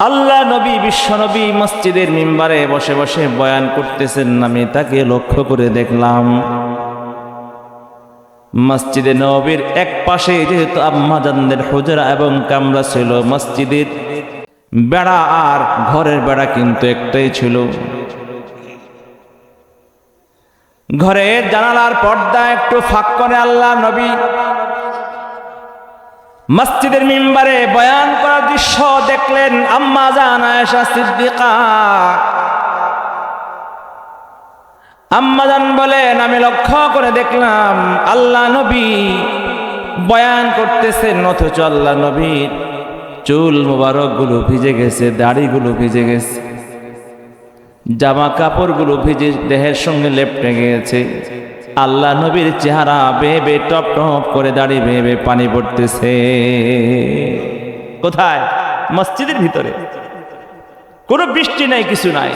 আল্লাহ নবী বিশ্ব নবী মসজিদের মিম্বারে বসে বসে বয়ান করতেছেন আমি তাকে লক্ষ্য করে দেখলাম। মসজিদে নবীর এক পাশে যেহেতু আম্মাজানদের হুজরা এবং কামরা ছিল, মসজিদের বেড়া আর ঘরের বেড়া কিন্তু একটাই ছিল। ঘরের জানালার পর্দা একটু ফাঁক করে আল্লাহ নবী। মসজিদের মিম্বারে বয়ান করার দৃশ্য দেখলেন আম্মা জান আয়েশা সিদ্দিকা। আম্মাজান বলেন, আমি লক্ষ্য করে দেখলাম আল্লাহ নবী বয়ান করতেছেন, অথচ আল্লাহ নবীর চুল মোবারকগুলো ভিজে গেছে, দাড়িগুলো ভিজে গেছে। জামা কাপড়গুলো ভিজে দেহের সঙ্গে লেপটে গিয়েছে। আল্লাহ নবীর চেহারা বেয়ে বে টপ টপ করে দাঁড়িয়ে বেয়ে বে পানি পড়তেছে। কোথায়? মসজিদের ভিতরে। কোনো বৃষ্টি নাই, কিছু নাই।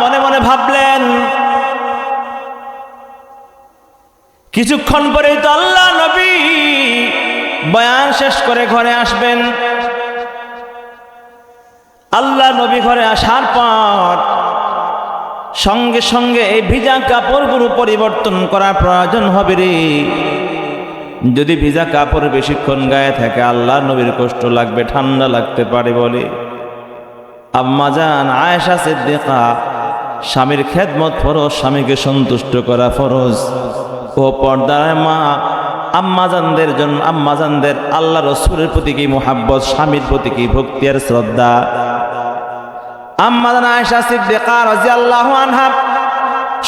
মনে মনে ভাবলেন, কিছুক্ষণ পরেই তো আল্লাহ নবী বয়ান শেষ করে ঘরে আসবেন। আল্লাহ নবী ঘরে আসার পর সঙ্গে সঙ্গে এই ভিজা কাপড়গুলো পরিবর্তন করা প্রয়োজন হবে রে। যদি ভিজা কাপড় বেশিক্ষণ গায়ে থাকে আল্লাহ নবীর কষ্ট লাগবে, ঠান্ডা লাগতে পারে বলে। আম্মা আম্মাজান আয়েশা সিদ্দিকা, স্বামীর খেদমত ফরজ, স্বামীকে সন্তুষ্ট করা ফরজ। ও পর্দার মা আম্মাজানদের জন্য আম্মাজানদের আল্লাহ রসুলের প্রতি কি মোহাব্বত, স্বামীর প্রতি কি ভক্তি আর শ্রদ্ধা? আম্মাজান আয়েশা সিদ্দিকা রাদিয়াল্লাহু আনহা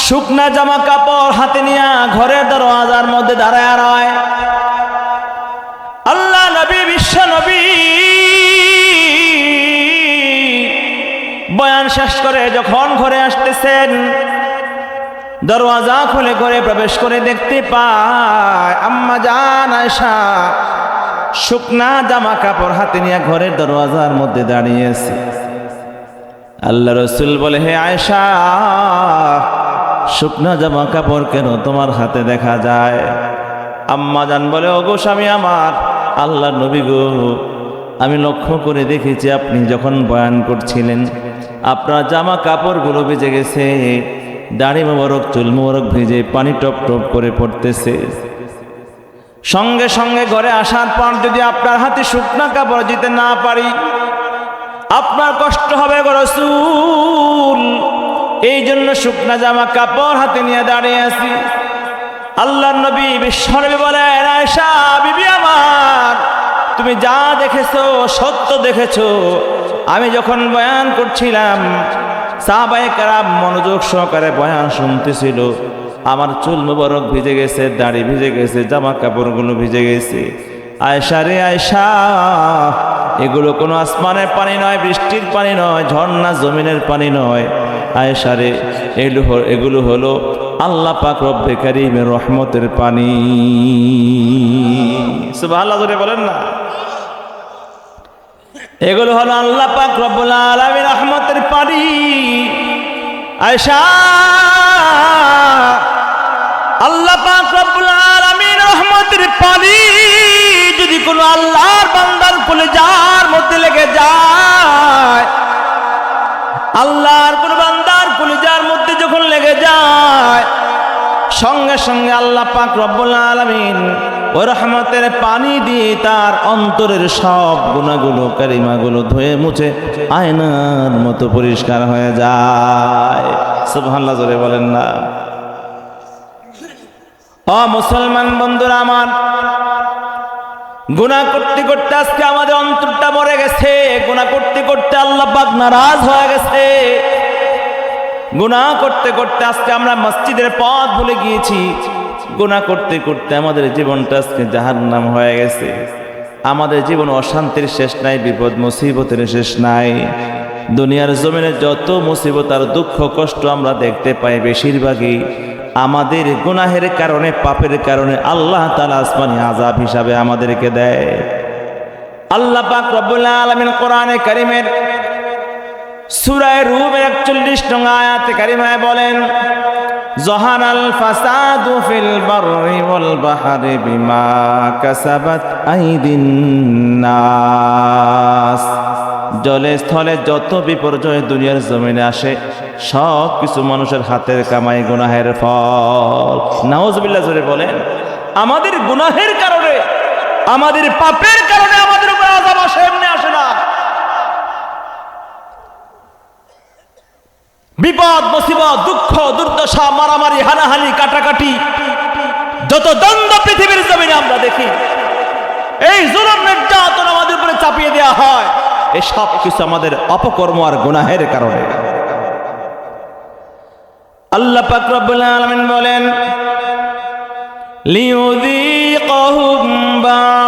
শুকনা জামা কাপড় হাতে নিয়ে ঘরের দরওয়াজার মধ্যে দাঁড়ায় রয়। আল্লাহ নবী, বিশ্ব নবী বয়ান শেষ করে যখন ঘরে আসতেছেন দরওয়াজা খুলে ঘরে প্রবেশ করে দেখতে পায়, আম্মা জান আয়সা শুকনা জামা কাপড় হাতে নিয়ে ঘরের দরওয়াজার মধ্যে দাঁড়িয়েছে আল্লাহ রসুল বলে, হে আয়সা শুকনা জামা কাপড় কেন তোমার হাতে দেখা যায়? আম্মা জান বলে, ওগো স্বামী আমার, আল্লাহ নবী গো, আমি লক্ষ্য করে দেখেছি আপনি যখন বয়ান করছিলেন, আপনার জামা কাপড়গুলো ভিজে গেছে দাড়ি মোবারক, চুল মোবারক ভিজে পানি টপ টপ করে পড়তেছে। সঙ্গে সঙ্গে ঘরে আসার পর যদি আপনার হাতে শুকনা কাপড় দিতে না পারি, আপনার কষ্ট হবে গো রসুল। এই জন্য শুকনা জামা কাপড় হাতে নিয়ে দাঁড়িয়ে আছি। আল্লাহ নবী বিশ্বনবী বলেন আয়সা বিবি আমার, তুমি যা দেখেছ, সত্য দেখেছ। আমি যখন বয়ান করছিলাম সাহাবায়ে কারাম মনোযোগ সহকারে বয়ান শুনতেছিল। আমার চুল মুবারক ভিজে গেছে, দাড়ি ভিজে গেছে জামা কাপড়গুলো ভিজে গেছে। আয়সা রে আয়সা এগুলো কোনো আসমানের পানি নয়, বৃষ্টির পানি নয়, ঝর্ণা জমিনের পানি নয়। আয়সা রে, এগুলো এগুলো হলো আল্লাহ পাক রব্বে কারিমের রহমতের পানি। সুবহানাল্লাহ জোরে বলেন না। এগুলো হলো আল্লাহ পাক রব্বুল আলামিন রহমতের পানি। আয়সা আল্লাহ পাক রব্বুল আলামিন রহমতের পানি যদি কোনো আল্লাহর বান্দার কোলে যার মধ্যে লেগে যায়, আল্লাহর কোন বান্দার কলিজার মধ্যে যখন লেগে যায় সঙ্গে সঙ্গে আল্লাহ পাক রব্বুল আলামিন ওই রহমতের পানি দিয়ে তার অন্তরের সব গুণাগুলো, কারিমাগুলো ধুয়ে মুছে আয়নার মতো পরিষ্কার হয়ে যায়। সুবহানাল্লাহ, জোরে বলেন না। অ মুসলমান বন্ধুরা আমার গুণা করতে করতে আজকে আমাদের অন্তরটা মরে গেছে গুণা করতে করতে আল্লাহ পাক নারাজ হয়ে গেছে। গুণা করতে করতে আজকে আমরা মসজিদের পথ ভুলে গিয়েছি। গুণা করতে করতে আমাদের জীবনটা আজকে নাম হয়ে গেছে। আমাদের জীবন অশান্তির শেষ নাই, বিপদ মুসিবতের শেষ নাই। দুনিয়ার জমিনে যত মুসিবত আর দুঃখ কষ্ট আমরা দেখতে পাই বেশিরভাগই আমাদের গুনাহের কারণে, পাপের কারণে আল্লাহ তালা আসমানি আজাব হিসাবে আমাদেরকে দেয়। আল্লাহ পাক রব্বুল আলামিন কোরআনে কারিমের সুরায় রুমের একচল্লিশ নং আয়াতে কারিমায় বলেন জহানাল ফাসাদু ফিল বাররি ওয়াল বাহরি বিমা কাসাবাত আইদিন নাস। জলে স্থলে যত বিপর্যয় দুনিয়ার জমিনে আসে, সব কিছু মানুষের হাতের কামাই গুনাহের ফল। নাউজবিল্লাহ জোরে বলেন, আমাদের গুনাহের কারণে আমাদের পাপের কারণে আমাদের উপর আযাব আসে এমনি আসে না বিপদ, মুসিবত, দুঃখ, দুর্দশা, মারামারি, হানাহানি, কাটাকাটি, যত দ্বন্দ্ব পৃথিবীর জমিনে আমরা দেখি, এই জুলুম, নির্যাতন আমাদের উপরে চাপিয়ে দেওয়া হয়। এই সব কিছু আমাদের অপকর্ম আর গুনাহের কারণে। আল্লাহ পাক রব্বুল আলামিন বলেন, লিউযীকাহুম বা'দাল্লাযী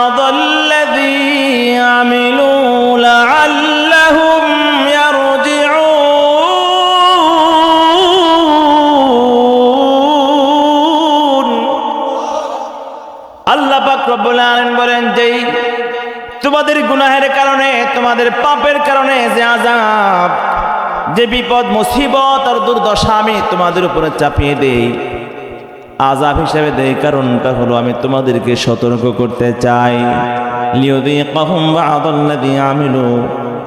বলেন, যেই তোমাদের গুনাহের কারণে, তোমাদের পাপের কারণে যে আযাব, যে বিপদ, মুসিবত আর দুর্দশা আমি তোমাদের উপরে চাপিয়ে দেই। আজাব হিসেবে দেই কারণটা হলো, আমি তোমাদেরকে সতর্ক করতে চাই। আমিলু,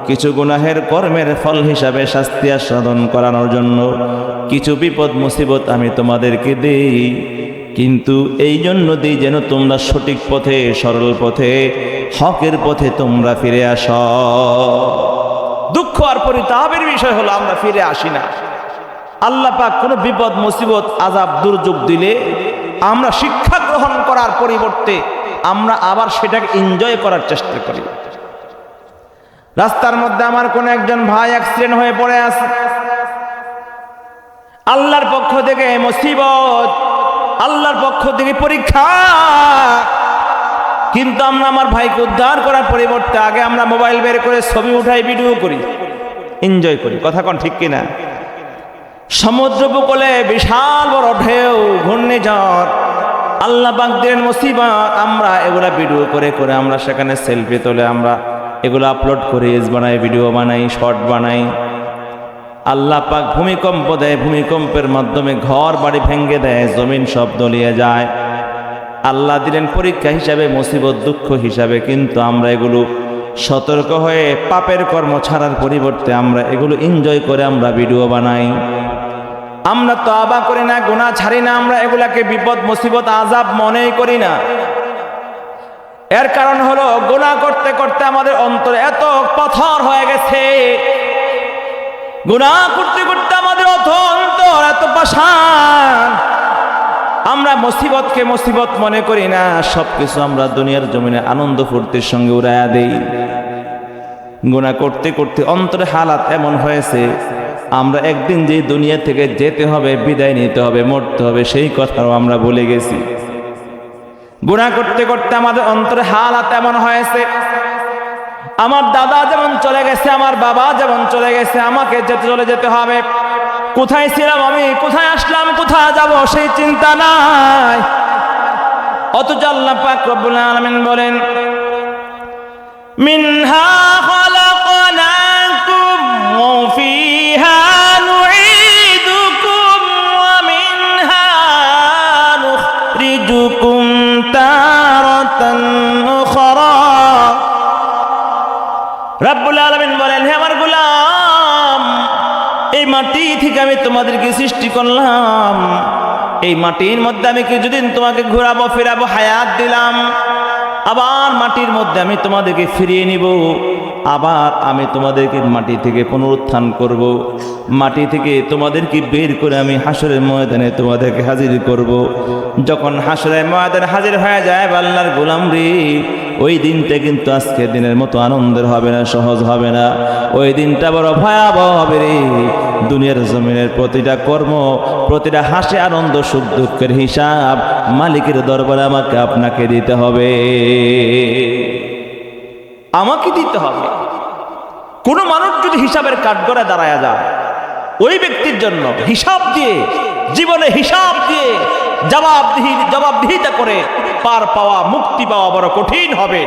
কিছু গুনাহের কর্মের ফল হিসাবে শাস্তি আস্বাদন করানোর জন্য কিছু বিপদ, মুসিবত আমি তোমাদেরকে দেই। কিন্তু এই জন্য দিই যেন তোমরা সঠিক পথে, সরল পথে, হকের পথে তোমরা ফিরে আস। দুঃখ আর পরিতাপের বিষয় হলো আমরা ফিরে আসি না। আল্লাহ পাক কোনো বিপদ, মুসিবত আজাব দুর্যোগ দিলে আমরা শিক্ষা গ্রহণ করার পরিবর্তে আমরা আবার সেটাকে এনজয় করার চেষ্টা করি। রাস্তার মধ্যে আমার কোন একজন ভাই অ্যাক্সিডেন্ট হয়ে পড়ে আছে। আল্লাহর পক্ষ থেকে মুসিবত আল্লাহর পক্ষ থেকে পরীক্ষা। কিন্তু আমরা আমার ভাইকে উদ্ধার করার পরিবর্তে আগে আমরা মোবাইল বের করে ছবি উঠাই, ভিডিও করি এনজয় করি। কথা কোন ঠিক কিনা? সমুদ্র উপকূলে বিশাল বড় ঢেউ, ঘূর্ণিঝড়, আল্লাহ দিলেন মুসিবত আমরা এগুলা ভিডিও করে করে আমরা সেখানে সেলফি তোলে, আমরা এগুলো আপলোড করি বানাই ভিডিও বানাই শর্ট বানাই। আল্লাহ পাক ভূমিকম্প দেয়, ভূমিকম্পের মাধ্যমে ঘর বাড়ি ভেঙ্গে দেয়, জমিন সব দলিয়ে যায়। আল্লাহ দিলেন পরীক্ষা হিসাবে, মুসিবত দুঃখ হিসাবে, কিন্তু আমরা এগুলো সতর্ক হয়ে পাপের কর্ম ছাড়ার পরিবর্তে আমরা এগুলো এনজয় করে আমরা ভিডিও বানাই। আমরা তো আবা করি না গুণা ছাড়ি না, আমরা এগুলাকে বিপদ, মুসিবত আজাব মনেই করি না। এর কারণ হলো গোনা করতে করতে আমাদের অন্তর এত পাথর হয়ে গেছে। গুণা করতে করতে আমাদের অত অন্তর এত পাশান আমরা মুসিবতকে মুসিবত মনে করি না, সবকিছু আমরা দুনিয়ার জমিনে আনন্দ ফুর্তির সঙ্গে উড়াইয়া দেই। গুণা করতে করতে অন্তরে হালাত এমন হয়েছে, আমরা একদিন যে দুনিয়া থেকে যেতে হবে, বিদায় নিতে হবে, মরতে হবে, সেই কথাও আমরা বলে গেছি। গুণা করতে করতে আমাদের অন্তরে হালাত এমন হয়েছে আমার দাদা যেমন চলে গেছে, আমার বাবা যেমন চলে গেছে, আমাকে যেতে চলে যেতে হবে। কোথায় ছিলাম আমি? কোথায় আসলাম? কোথায় যাব? সেই চিন্তা নাই। অথচ আল্লাহ পাক রব্বুল আলামিন বলেন, মিনহা খলাকনাকুম ওয়া ফিহা থেকে আমি তোমাদেরকে সৃষ্টি করলাম। এই মাটির মধ্যে আমি কিছুদিন তোমাকে ঘোরাবো, ফেরাবো, হায়াত দিলাম। আবার মাটির মধ্যে আমি তোমাদেরকে ফিরিয়ে নিব। আবার আমি তোমাদেরকে মাটি থেকে পুনরুত্থান করব। মাটি থেকে তোমাদেরকে বের করে আমি হাসরের ময়দানে তোমাদেরকে হাজির করব। যখন হাসরের ময়দানে হাজির হয়ে যায় আল্লাহর গোলাম রে, ওই দিনটা কিন্তু আজকে দিনের মতো আনন্দের হবে না, সহজ হবে না। ওই দিনটা বড় ভয়াবহ হবে রে। দুনিয়ার জমিনের প্রতিটা কর্ম, প্রতিটা হাসি, আনন্দ, সুখ, দুঃখের হিসাব মালিকের দরবারে আমাকে আপনাকে দিতে হবে। আমাকে দিতে হবে। কোনো মানুষ যদি হিসাবের কাঠগড়ায় দাঁড়ায় যায়, ওই ব্যক্তির জন্য হিসাব দিয়ে, জীবনে হিসাব দিয়ে জবাবদিহি, জবাবদিহিতা করে পার পাওয়া, মুক্তি পাওয়া বড় কঠিন হবে।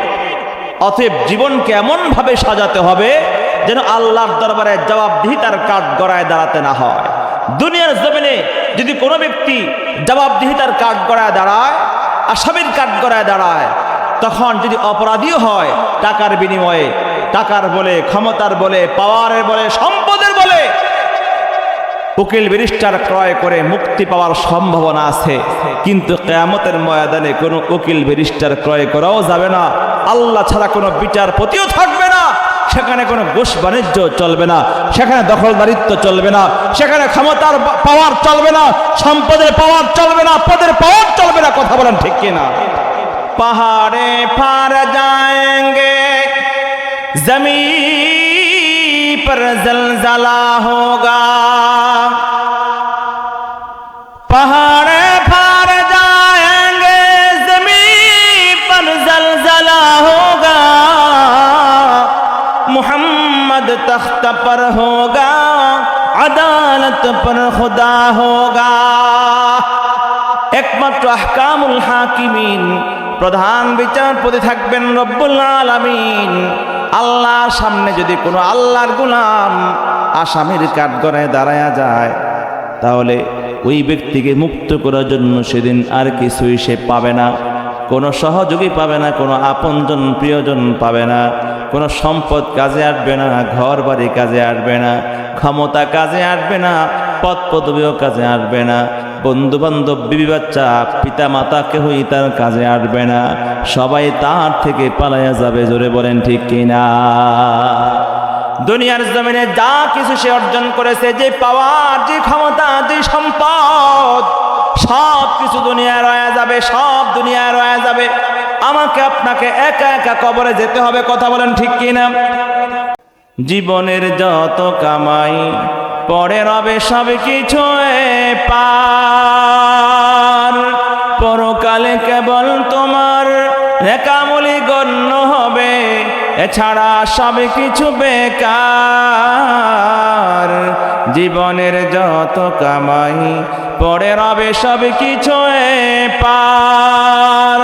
অতএব জীবনকে এমনভাবে সাজাতে হবে যেন আল্লাহর দরবারে জবাবদিহিতার কাঠ গড়ায় দাঁড়াতে না হয়। দুনিয়ার জমিনে যদি কোনো ব্যক্তি জবাবদিহিতার কাঠ গড়ায় দাঁড়ায়, আসামির কাঠ গড়ায় দাঁড়ায়, তখন যদি অপরাধীও হয়, টাকার বিনিময়ে টাকার বলে, ক্ষমতার বলে, পাওয়ারের বলে, সম্পদের বলে উকিল ব্যারিস্টার ক্রয় করে মুক্তি পাওয়ার সম্ভাবনা আছে। কিন্তু কেয়ামতের ময়দানে কোনো উকিল ব্যারিস্টার ক্রয় করাও যাবে না। আল্লাহ ছাড়া কোনো বিচারপতিও থাকবে না। সেখানে কোনো ঘুষ বাণিজ্য চলবে না। সেখানে দখলদারিত্ব চলবে না। সেখানে ক্ষমতার পাওয়ার চলবে না। সম্পদের পাওয়ার চলবে না। পদের পাওয়ার চলবে না। কথা বলেন ঠিক কিনা? পাহাড়ে ফার যাएंगे जमीन पर जलजला होगा पहाड़े फार जाएंगे जमीन पर जलजला होगा मोहम्मद तख्त पर होगा अदालत पर खुदा होगा একমাত্র আহকামুল হাকিমিন প্রধান বিচারপতি থাকবেন রব্বুল আলামিন আল্লাহর সামনে যদি কোনো আল্লাহর গুলাম আসামির কাঠগড়ায় দাঁড়ায়া যায়, তাহলে ওই ব্যক্তিকে মুক্ত করার জন্য সেদিন আর কিছুই সে পাবে না। কোনো সহযোগী পাবে না, কোনো আপনজন, প্রিয়জন পাবে না। কোনো সম্পদ কাজে আসবে না ঘর বাড়ি কাজে আসবে না, ক্ষমতা কাজে আসবে না পদ পদবীও কাজে আসবে না। বন্ধু বান্ধব বিবি বাচ্চা, পিতা মাতা কেহই তার কাজে আসবে না। সবাই তার থেকে পালাইয়া যাবে, জোরে বলেন ঠিক কিনা? দুনিয়ার জমিনে যা কিছু সে অর্জন করেছে, যে পাওয়ার, যে ক্ষমতা, যে সম্পদ, সব কিছু দুনিয়ায় রয়া যাবে, সব দুনিয়ায় রয়া যাবে। আমাকে আপনাকে একা একা কবরে যেতে হবে, কথা বলেন ঠিক কিনা? জীবনের যত কামাই পরে রবে সব কিছু পার পরকালে কেবল তোমার রেকামলি গণ্য হবে। এছাড়া সব কিছু বেকার। জীবনের যত কামাই, পরে রবে সব কিছু পার।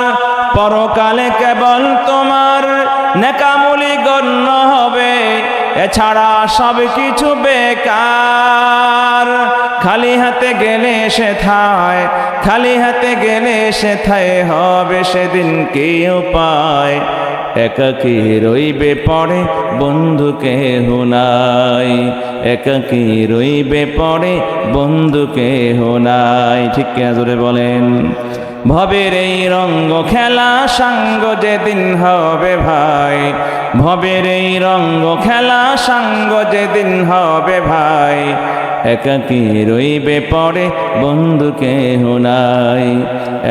পরকালে কেবল তোমার নেকামুলি গণ্য হবে। এছাড়া সব কিছু বেকার। খালি হাতে গেলে সে থায়, খালি হাতে গেলে সে থায়, হবে সেদিন কি উপায় একাকি রইবে পড়ে বন্ধুকে হুনাই একাকি রইবে পড়ে বন্ধুকে হুনাই ঠিক কে জোরে বলেন। ভবের এই রঙ্গ খেলা সাঙ্গ যেদিন হবে ভাই, ভবের এই রঙ্গ খেলা সাঙ্গ যেদিন হবে ভাই একাকি রইবে পড়ে বন্ধুকে হুনাই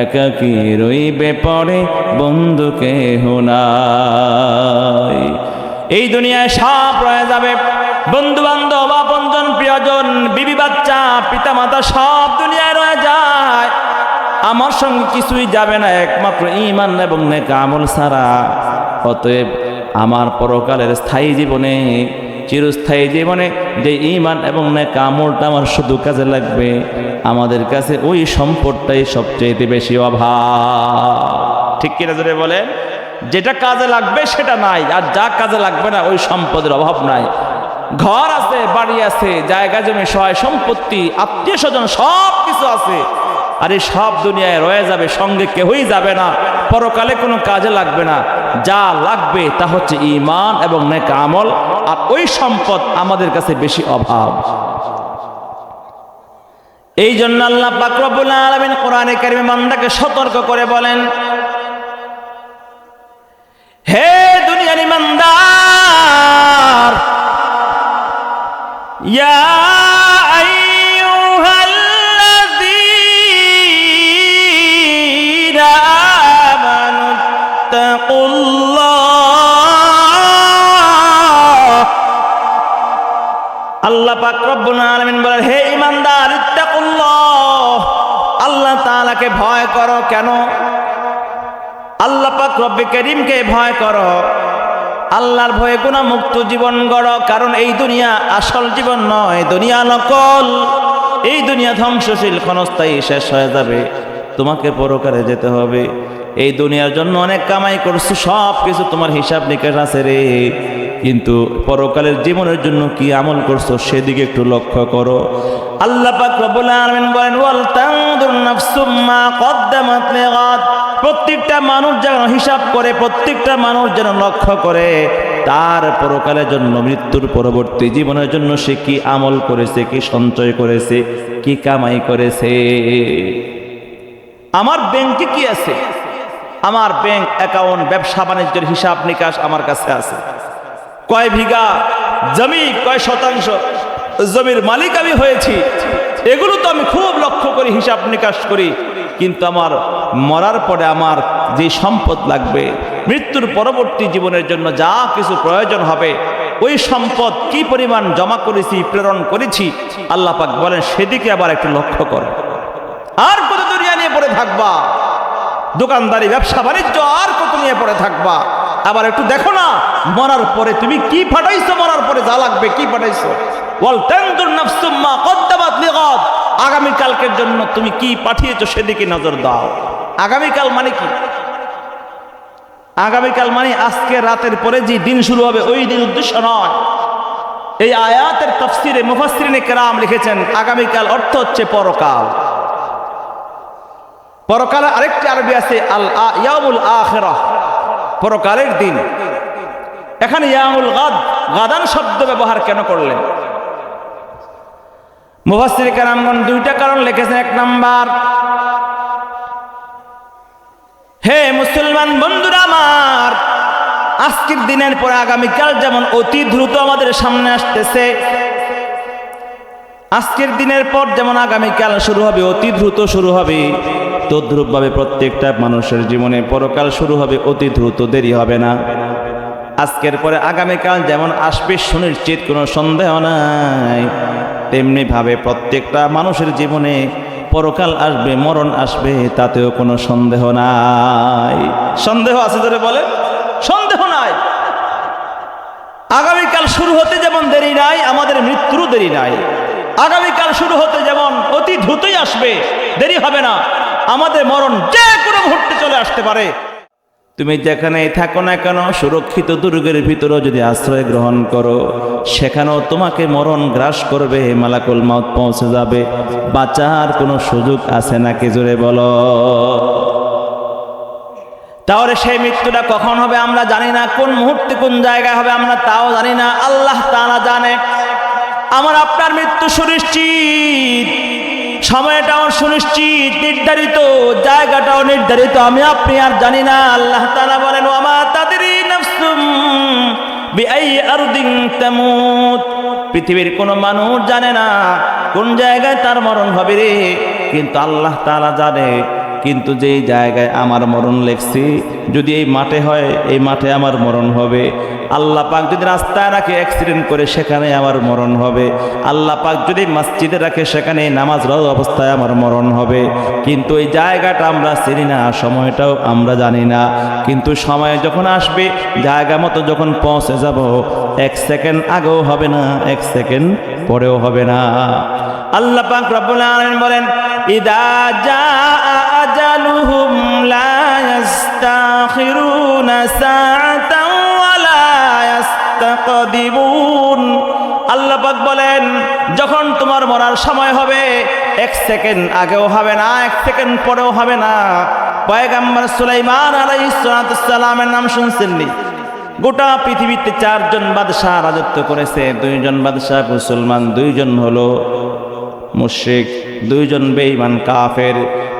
একাকি রইবে পড়ে বন্ধুকে হুনাই এই দুনিয়ায় সব রয়ে যাবে। বন্ধু বান্ধব আপনজন, প্রিয়জন, বিবি বাচ্চা পিতা মাতা সব দুনিয়ায় রয়ে যায়। আমার সঙ্গে কিছুই যাবে না, একমাত্র ইমান এবং নেক আমল ছাড়া। অতএব আমার পরকালের স্থায়ী জীবনে চিরস্থায়ী জীবনে যে ইমান এবং নেক আমলটা আমার শুধু কাজে লাগবে, আমাদের কাছে ওই সম্পদটাই সবচেয়ে বেশি অভাব। ঠিক কিনা জোরে বলেন? যেটা কাজে লাগবে সেটা নাই, আর যা কাজে লাগবে না, ওই সম্পদের অভাব নাই। ঘর আছে, বাড়ি আছে, জায়গা জমি, সহায় সম্পত্তি, আত্মীয় স্বজন সব কিছু আছে। আর এই সব দুনিয়ায় রয়ে যাবে, সঙ্গে কেউই যাবে না। পরকালে কোনো কাজে লাগবে না। যা লাগবে তা হচ্ছে ইমান এবং নেক আমল, আর ওই সম্পদ আমাদের কাছে বেশি অভাব। এই জন্য আল্লাহ পাকরবুল আলমিন কোরআনে কারিমে মান্দাকে সতর্ক করে বলেন, হে দুনিয়ার ইমানদার আল্লাহ পাক বলেন, হে ইমানদার আল্লাহ তাআলাকে ভয় করো কেন? আল্লাহ পাক করিমকে ভয় করো। আল্লাহর ভয়ে গুণা মুক্ত জীবন গড়, কারণ এই দুনিয়া আসল জীবন নয়, দুনিয়া নকল। এই দুনিয়া ধ্বংসশীল, ক্ষণস্থায়ী, শেষ হয়ে যাবে। তোমাকে পরকারে যেতে হবে। এই দুনিয়ার জন্য অনেক কামাই করছ, সব কিছু তোমার হিসাব নিকাশ আছে রে। কিন্তু পরকালের জীবনের জন্য কি আমল করছ, সেদিকে একটু লক্ষ্য করো। আল্লাহ পাক রব্বুল আলামিন বলেন, ওয়াল তানদুর নাফসুম মা কদ্দামাত লিগাদ। প্রত্যেকটা মানুষ যেন হিসাব করে, প্রত্যেকটা মানুষ যেন লক্ষ্য করে, তার পরকালের জন্য, মৃত্যুর পরবর্তী জীবনের জন্য সে কি আমল করেছে, কি সঞ্চয় করেছে, কি কামাই করেছে? আমার ব্যাংকে কি আছে? আমার ব্যাংক অ্যাকাউন্ট ব্যবসা বাণিজ্যের হিসাব নিকাশ আমার কাছে আছে। কয় বিঘা জমি, কয় শতাংশ জমির মালিক আমি হয়েছি, এগুলো তো আমি খুব লক্ষ্য করি হিসাব নিকাশ করি। কিন্তু আমার মরার পরে আমার যে সম্পদ লাগবে, মৃত্যুর পরবর্তী জীবনের জন্য যা কিছু প্রয়োজন হবে, ওই সম্পদ কি পরিমাণ জমা করেছি, প্রেরণ করেছি, আল্লাহ পাক বলেন, সেদিকে আবার একটু লক্ষ্য করো। আর কত দুনিয়া নিয়ে পড়ে থাকবা। দোকানদারি, ব্যবসা, বাণিজ্য, আর কত নিয়ে পড়ে থাকবা? আবার একটু দেখো না, মরার পরে তুমি কি পাঠাইছো মরার পরে যা লাগবে, কি কদ্দামাত লিগাদ। জন্য তুমি কি পাঠিয়েছো সেদিকে নজর দাও। আগামীকাল মানে কি? আগামীকাল মানে আজকে রাতের পরে যে দিন শুরু হবে, ওই দিন উদ্দেশ্য নয়। এই আয়াতের তফসিরে মুফাসসিরিনে কেরাম লিখেছেন, আগামীকাল অর্থ হচ্ছে পরকাল। পরকালে আরেকটি আরবি আছে, আল ইয়ামুল আখেরাহ পরকালের দিন। এখানে ইয়ামুল গাদ, গাদান শব্দ ব্যবহার কেন করলেন? মুফাসসির কারামগণ দুইটা কারণ লিখেছেন। এক নাম্বার, হে মুসলমান বন্ধুরা আমার, আজকের দিনের পরে আগামীকাল যেমন অতি দ্রুত আমাদের সামনে আসতেছে, আজকের দিনের পর যেমন আগামীকাল শুরু হবে, অতি দ্রুত শুরু হবে। তদ্রুপভাবে প্রত্যেকটা মানুষের জীবনে পরকাল শুরু হবে, অতি দ্রুত দেরি হবে না। আজকের পরে আগামীকাল যেমন আসবে, সুনিশ্চিত কোনো সন্দেহ নাই। তেমনি ভাবে প্রত্যেকটা মানুষের জীবনে পরকাল আসবে, মরণ আসবে, তাতেও কোনো সন্দেহ নাই। সন্দেহ আছে ধরে বলে? সন্দেহ নাই। আগামীকাল শুরু হতে যেমন দেরি নাই, আমাদের মৃত্যুরও দেরি নাই। আগামীকাল শুরু হতে যেমন অতি দ্রুতই আসবে, দেরি হবে না। আমাদের মরণ যে কোনো মুহূর্তে চলে আসতে পারে। তুমি যেখানে থাকো না কেন, সুরক্ষিত দুর্গের ভিতরেও যদি আশ্রয় গ্রহণ করো, সেখানেও তোমাকে মরণ গ্রাস করবে, মালাকুল মাউত পৌঁছে যাবে। বাঁচার কোনো সুযোগ আছে নাকি জোরে বলো? তাহলে সেই মৃত্যুটা কখন হবে আমরা জানি না, কোন মুহূর্তে কোন জায়গায় হবে আমরা তাও জানি না। আল্লাহ তাআলা জানে, আমার আপনার মৃত্যু সুনিশ্চিত। সময়টাও সুনিশ্চিত, নির্ধারিত, জায়গাটাও নির্ধারিত, আমি আপনি আর জানি না। আল্লাহ তালা বলেন আমার তাদেরই নফসুম পৃথিবীর কোনো মানুষ জানে না, কোন জায়গায় তার মরণ হবে রে। কিন্তু আল্লাহ তালা জানে কিন্তু যেই জায়গায় আমার মরণ লেখছি, যদি এই মাঠে হয়, এই মাঠে আমার মরণ হবে। আল্লাহ পাক যদি রাস্তায় রাখে অ্যাক্সিডেন্ট করে সেখানে আমার মরণ হবে। আল্লাহ পাক যদি মসজিদে রাখে সেখানে নামাজ রোজ অবস্থায় আমার মরণ হবে। কিন্তু এই জায়গাটা আমরা চিনি না, সময়টাও আমরা জানি না। কিন্তু সময় যখন আসবে, জায়গা মতো যখন পৌঁছে যাব, এক সেকেন্ড আগেও হবে না, এক সেকেন্ড পরেও হবে না। আল্লাহ পাক রব্বুল আলামিন বলেন, ইদা জাআ আজালুহুম লা ইস্তাখিরুনা সাআতাও ওয়া লা ইস্তাকদিমুন আল্লাহ পাক বলেন, যখন তোমার মরার সময় হবে, এক সেকেন্ড আগেও হবে না, এক সেকেন্ড পরেও হবে না। পয়গাম্বর সুলাইমান আলাইহিস সালামের নাম শুনছেননি? গোটা পৃথিবীতে চারজন বাদশাহ রাজত্ব করেছে, দুইজন বাদশাহ মুসলমান, দুইজন হলো মুশরিক দুইজন বেঈমান কাফের।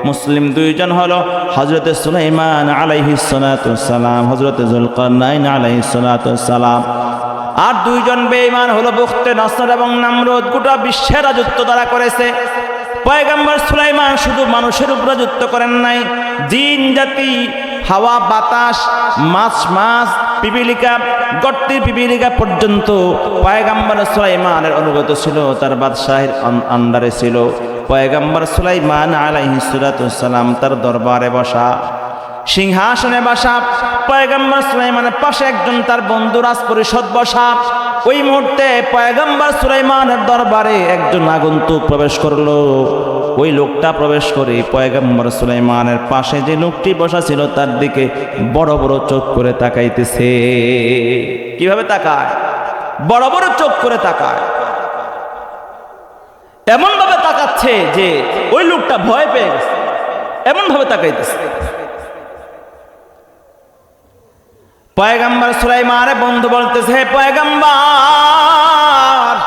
মুসলিম দুইজন হলো হজরতে সুলাইমান আলাইহি সালাম হজরতে জুলকারনাইন আলাইহি সালাম। আর দুইজন বেঈমান হলো বুখতে নসর এবং নামরুদ, গোটা বিশ্বের রাজত্ব তারা করেছে। পয়গম্বর সুলাইমান শুধু মানুষের উপর রাজত্ব করেন নাই, জিন জাতি হাওয়া, বাতাস, মাছ মাছ, পিপিলিকা, গর্তের পিপিলিকা পর্যন্ত পয়গাম্বর সুলাইমানের অনুগত ছিল, তার বাদশাহের আন- আন্ডারে ছিল। পয়গাম্বর সুলাইমান আলাইহিসালাম তার দরবারে বসা, সিংহাসনে বসা, পয়গম্বর সুলাইমানের পাশে একজন তার বন্ধু রাজ পরিষদ বসা। ওই মুহূর্তে পয়গম্বর সুলাইমানের দরবারে একজন আগন্তুক প্রবেশ করল। ওই লোকটা প্রবেশ করে পয়গম্বর সুলাইমানের পাশে যে লোকটি বসা ছিল, তার দিকে বড় বড় চোখ করে তাকাইতেছে। কীভাবে তাকায়? বড় বড় চোখ করে তাকায়। এমন ভাবে তাকাচ্ছে যে ওই লোকটা ভয় পেয়ে গেছে। এমন ভাবে তাকাইতেছে। পয়গাম্বার সুলাইমারে বন্ধু বলতেছে পয়গাম্বার,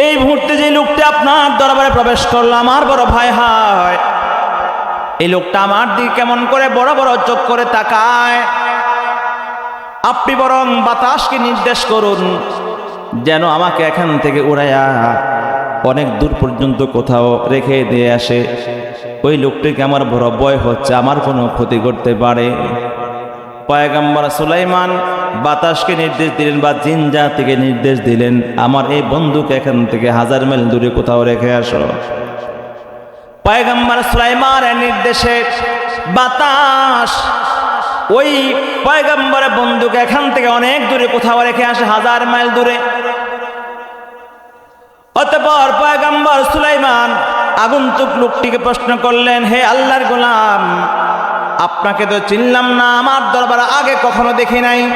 এই মুহূর্তে আপনার দরবারে প্রবেশ করল, আমার বড় ভয় হয়। এই লোকটা আমার দিকে কেমন করে বড় বড় চোখ করে তাকায়। আপনি বরং বাতাসকে নির্দেশ করুন, যেন আমাকে এখান থেকে উড়াইয়া অনেক দূর পর্যন্ত কোথাও রেখে দিয়ে আসে। ওই লোকটিকে আমার বড় ভয় হচ্ছে, আমার কোনো ক্ষতি করতে পারে। পয়গাম্বর সুলাইমান বাতাসকে নির্দেশ দিলেন বা জিন জাতিকে নির্দেশ দিলেন, আমার এই বন্ধুকে এখান থেকে হাজার মাইল দূরে কোথাও রেখে আসো। পয়গাম্বর সুলাইমানের নির্দেশে বাতাস, ওই পয়গাম্বরের বন্ধুকে এখান থেকে অনেক দূরে কোথাও রেখে আসে, হাজার মাইল দূরে। অতপর পয়গাম্বর সুলাইমান আগন্তুক লোকটিকে প্রশ্ন করলেন, হে আল্লাহর গোলাম আপনাকে তো চিনলাম না, আমার দরবার আগে কখনো দেখি নাই।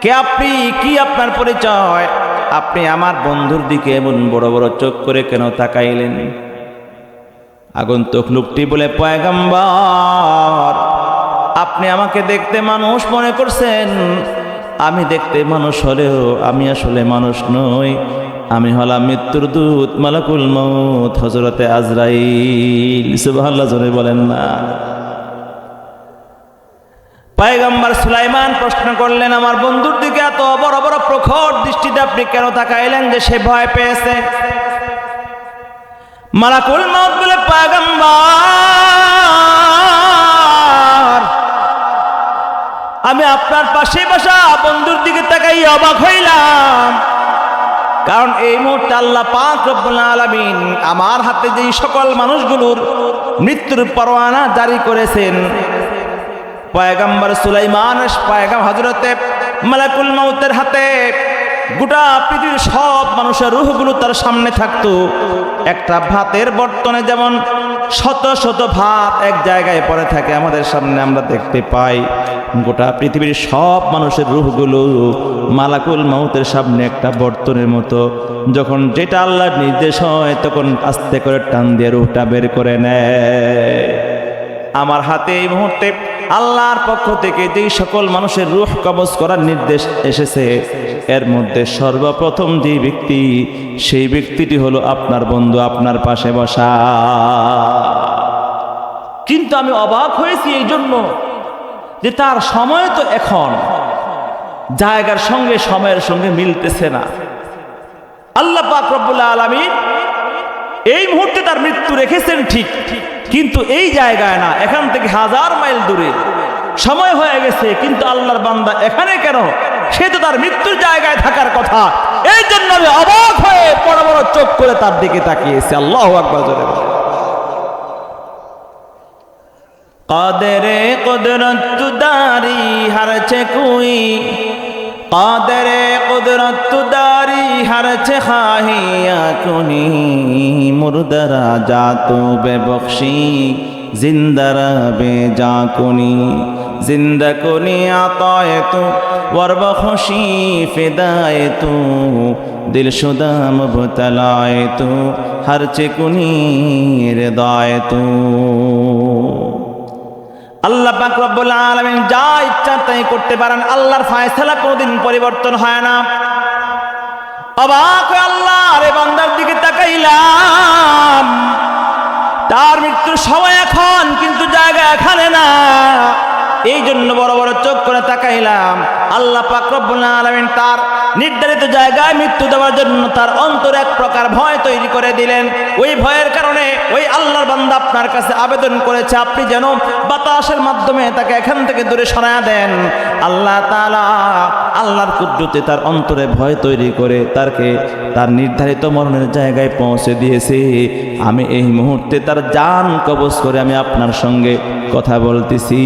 কে আপনি? কি আপনার পরিচয়? আপনি আমার বন্ধুর দিকে এমন বড় বড় চোখ করে কেন তাকাইলেন? আগন্তুক লোকটি বলে, পয়গাম্বর, আপনি আমাকে দেখতে মানুষ মনে করছেন। আমি দেখতে মানুষ হলেও আমি আসলে মানুষ নই। আমি হলাম মৃত্যুর দূত মালাকুল মৌত হজরতে আজরাইল। সুবহানাল্লাহ, জোরে বলেন না। পায়গাম্বার সুলাইমান প্রশ্ন করলেন, আমার বন্ধুর দিকে এত বড় বড় প্রখর দৃষ্টিতে আপনি কেন তাকাইলেন যে সে ভয় পেয়েছে? মালাকুল মত বলে, পায়গাম্বার, আমি আপনার পাশে বসা বন্ধুর দিকে তাকাই অবাক হইলাম। কারণ এই মুহূর্তে আল্লাহ রব্বুল আলামিন আমার হাতে যেই সকল মানুষগুলোর মৃত্যুর পরোয়ানা জারি করেছেন পয়গাম্বর সুলাইমান পয়গাম হজরতে মালাকুল মাউতের হাতে গোটা পৃথিবীর সব মানুষের রুহগুলো তার সামনে থাকতো। একটা ভাতের বর্তনে যেমন শত শত ভাত এক জায়গায় পড়ে থাকে, আমাদের সামনে আমরা দেখতে পাই গোটা পৃথিবীর সব মানুষের রুহগুলো মালাকুল মৌতের সামনে একটা বর্তনের মতো। যখন যেটা আল্লাহর নির্দেশ হয়, তখন আস্তে করে টান দিয়ে রুহটা বের করে নেয়। আমার হাতে এই মুহূর্তে আল্লাহর পক্ষ থেকে যেই সকল মানুষের রুহ কবজ করার নির্দেশ এসেছে, এর মধ্যে সর্বপ্রথম যে ব্যক্তি, সেই ব্যক্তিটি হলো আপনার বন্ধু, আপনার পাশে বসা। কিন্তু আমি অবাক হয়েছি এই জন্য যে তার সময় তো এখন। জায়গার সঙ্গে, সময়ের সঙ্গে মিলতেছে না। আল্লাহ পাক রব্বুল্লাহ আলমী এই মুহূর্তে তার মৃত্যু রেখেছেন ঠিক ঠিক। কিন্তু এই জায়গায় না, এখান থেকে হাজার মাইল দূরে। সময় হয়ে গেছে, কিন্তু আল্লাহর বান্দা এখানে কেন? সে তো তার মৃত্যুর জায়গায় থাকার কথা। এই জন্য আমি অবাক হয়ে বড় বড় চোখ করে তার দিকে তাকিয়েছি। আল্লাহ আকবার, জোরে। কাদেরে কুদরত দারি হারছে কুই কাদেরে কুদরত দারি হারছে খাহিয়া কুনি মুর্দরা জাতু বেবখশি জিন্দারা বে জাকুনি, জিন্দা কুনি আতায়ে তু ওয়ারবখশি ফিদায়ে তু, দিল শুদা মুবতলায়ে তু হারছে কুনি হৃদয় তু। আল্লাহ পাক রব্বুল যা ইচ্ছা তাই করতে পারেন। আল্লাহর ফায়সালা কোনোদিন পরিবর্তন হয় না। অবাক আল্লাহ আরে বান্দার দিকে তাকাইলাম। তার মৃত্যুর সময় এখন, কিন্তু জায়গা এখানে না। এই জন্য বড় বড় চোখ করে তাকাইলাম। আল্লাহ পাক তার নির্ধারিত জায়গায় মৃত্যু দেওয়ার জন্য তার অন্তর এক প্রকার ভয় তৈরি করে দিলেন। ওই ভয়ের কারণে ওই আল্লাহর বান্দা আপনার কাছে আবেদন করেছে, আপনি যেন বাতাসের মাধ্যমে তাকে এখান থেকে দূরে সরায়া দেন। আল্লাহ তাআলা আল্লাহর কুদ্রতে তার অন্তরে ভয় তৈরি করে তারকে তার নির্ধারিত মরণের জায়গায় পৌঁছে দিয়েছে। আমি এই মুহূর্তে তার জান কবজ করে আমি আপনার সঙ্গে কথা বলতেছি।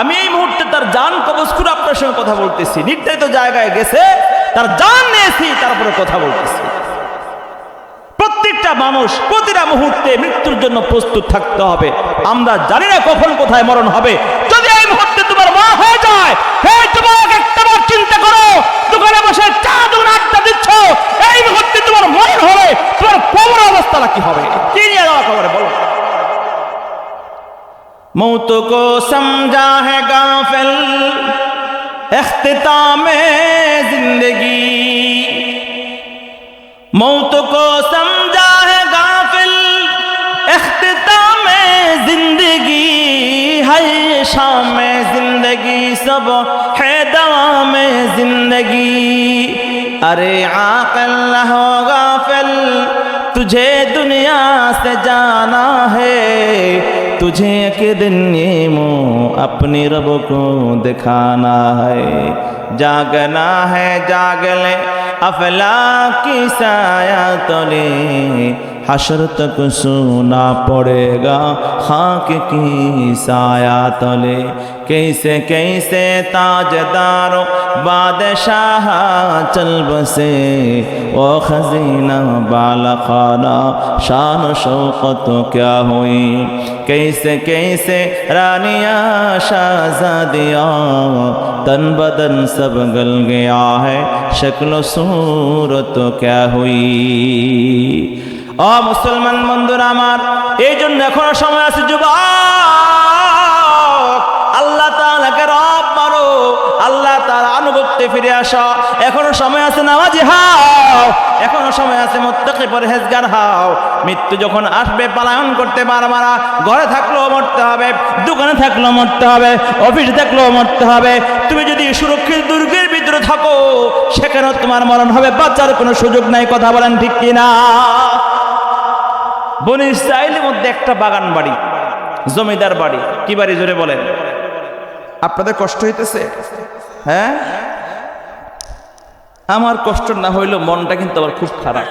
আমি এই মুহূর্তে তার জান কবজ করে আপনার সঙ্গে কথা বলতেছি। নির্ধারিত জায়গায় গেছে, তার জান নিয়েছি, তারপরে কথা বলতেছি। প্রত্যেকটা মানুষ প্রতিটা মুহূর্তে মৃত্যুর জন্য প্রস্তুত থাকতে হবে। আমরা জানি না কখন কোথায় মরণ হবে। যদি এই মুহূর্তে তোমার মা হয়ে যায়, হে একটা বার চিন্তা করো। দোকানে বসে চা দোকানে আড্ডা দিচ্ছ। এই মুহূর্তে তোমার মরণ হবে, তোমার কবর অবস্থাটা কি হবে? কি নিয়ে যাওয়া খবরে বলো? मौत को समझा है गाफिल। अख्ताम ज़िंदगी। मौत को समझा है गाफिल। अख्ताम ज़िंदगी। है शाम ज़िंदगी सब है दवा में ज़िंदगी। अरे आकल हो गाफिल, तुझे दुनिया से जाना है। तुझे एक दिन ये मुँह अपनी रब को दिखाना है। जागना है, जाग ले। अफला की साया तले। हशर तक सोना पड़ेगा, खाक की साया तले। कैसे कैसे ताजदारो बादशाह चल बसे ओ खजीना बाला खाना शान शौकत क्या हुई कैसे कैसे रानिया शाहजादिया तन बदन सब गल गया है शक्ल सूरत क्या हुई অ মুসলমান বন্ধুরা আমার এই জন্য এখনো সময় আছে যুবক আনুগত্যে ফিরে আসো। এখনও সময় আছে নামাজি হাও। এখনও সময় আছে, মুত্তাকি পরহেজগার, হাও। মৃত্যু যখন আসবে, পালায়ন করতে পারবা না ঘরে থাকলেও মরতে হবে, দোকানে থাকলেও মরতে হবে, অফিসে থাকলেও মরতে হবে। তুমি যদি সুরক্ষিত দুর্গের ভিতরে থাকো, সেখানেও তোমার মরণ হবে। বাচ্চার কোনো সুযোগ নাই, কথা বলেন ঠিক কিনা? বনি ইসরায়েলের মধ্যে একটা বাগান বাড়ি, জমিদার বাড়ি। কি বাড়ি জোরে বলেন? আপনাদের কষ্ট হইতেছে? হ্যাঁ? আমার কষ্ট না হইলেও মনটা কিন্তু আমার খুব খারাপ।